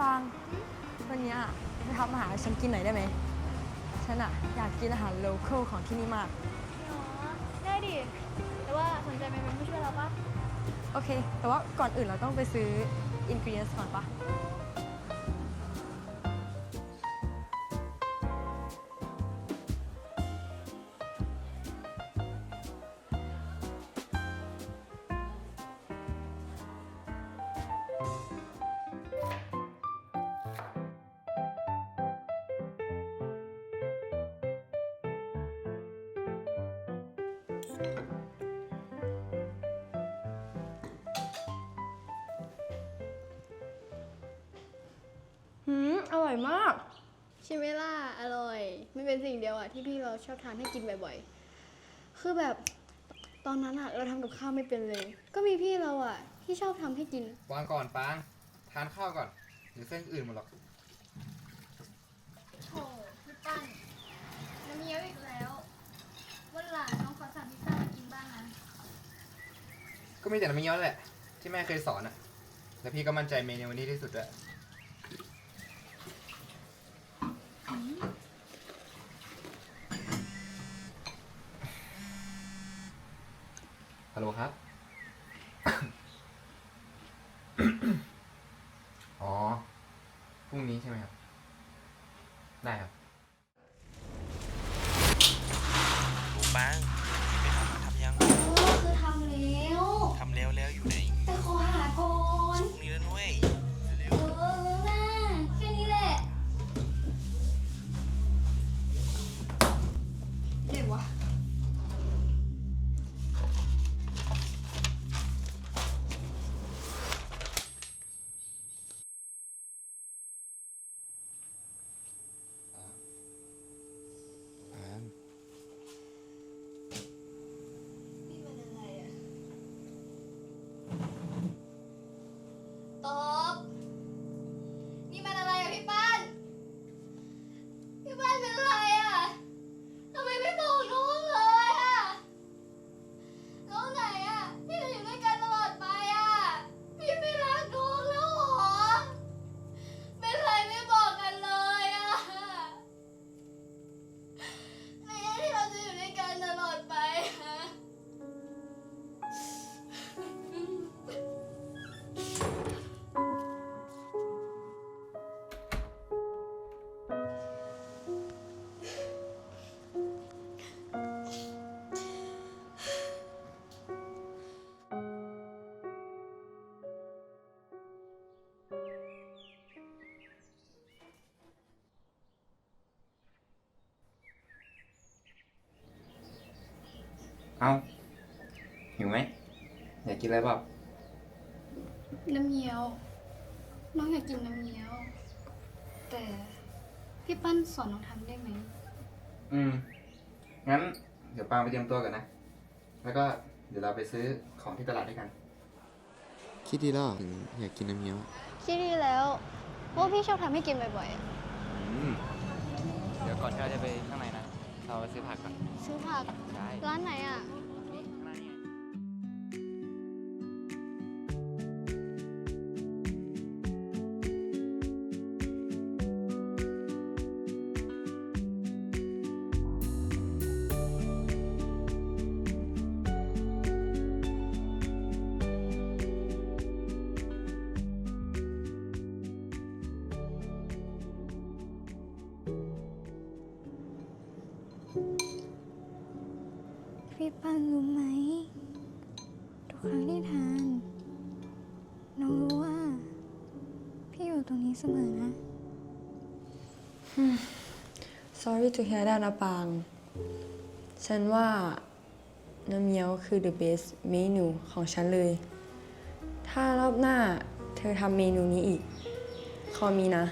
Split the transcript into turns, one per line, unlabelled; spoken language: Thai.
ฟางวันเนี้ยไปทำอาหารให้ฉันกินหน่อยได้ไหมฉันอะอยากกินอาหารโลคอลของที่นี่มาก
อ๋อได้ดิ แต่ว่าสนใจเป็นผู้ช่วยเราปะ
โอเค แต่ว่าก่อนอื่นเราต้องไปซื้ออินก e เ i น n ก่อนปะ หืม อร่อยมาก
ใช่ไหมล่ะ อร่อย ไม่เป็นสิ่งเดียวอะที่พี่เราชอบทานให้กินบ่อยๆ คือแบบตอนนั้นอะเราทำกับข้าวไม่เป็นเลย ก็มีพี่เราอะที่ชอบทำให้กิน
วางก่อนปางทานข้าวก่อนเดี๋ยวเส้นอื่นหมดหรอก
โถพี่ปั้นน้ำเงี้ยวอีกแล้ววันหลังน้องขอสั่งพิซซ่ามากินบ้างนะ
ก็ มีแต่น้ำมันย้อนแหละ ที่แม่เคยสอนอะแล้วพี่ก็มั่นใจเมนูนี้ที่สุดด้วยฮัลโหลครับ อ๋อ พรุ่งนี้ใช่ไหมครับ ได้ครับ
วะ
เอาหิวไหมอยากกินอะไรเปล่า
น้ำเงี้ยว น้องอยากกินน้ำเงี้ยว แต่พี่ปั้นสอนน้องทำได้ไหม
อืม งั้น เดี๋ยวปางไปเตรียมตัวกันนะ แล้วก็เดี๋ยวเราไปซื้อของที่ตลาดด้วยกัน
คิดดีแล้วถึงอยากกินน้ำเงี้ยว
คิดดีแล้วว่าพี่ชอบทำให้กินบ่อยๆอะ
เดี๋ยวก่อนที่เราจะไปข้างในนะ เราไปซื้อผักก่อน
ซื้อผัก
ใช่
ร้านไหนอะ
พี่ปันรู้ไหม ทุกครั้งที่ทาน น้องรู้ว่า พี่อยู่ตรงนี้เสมอนะ sorry to hear that นะปาง ฉันว่าน้ำเงี้ยวคือ the best menu ของฉันเลย ถ้ารอบหน้าเธอทำเมนูนี้อีกขอมีนะ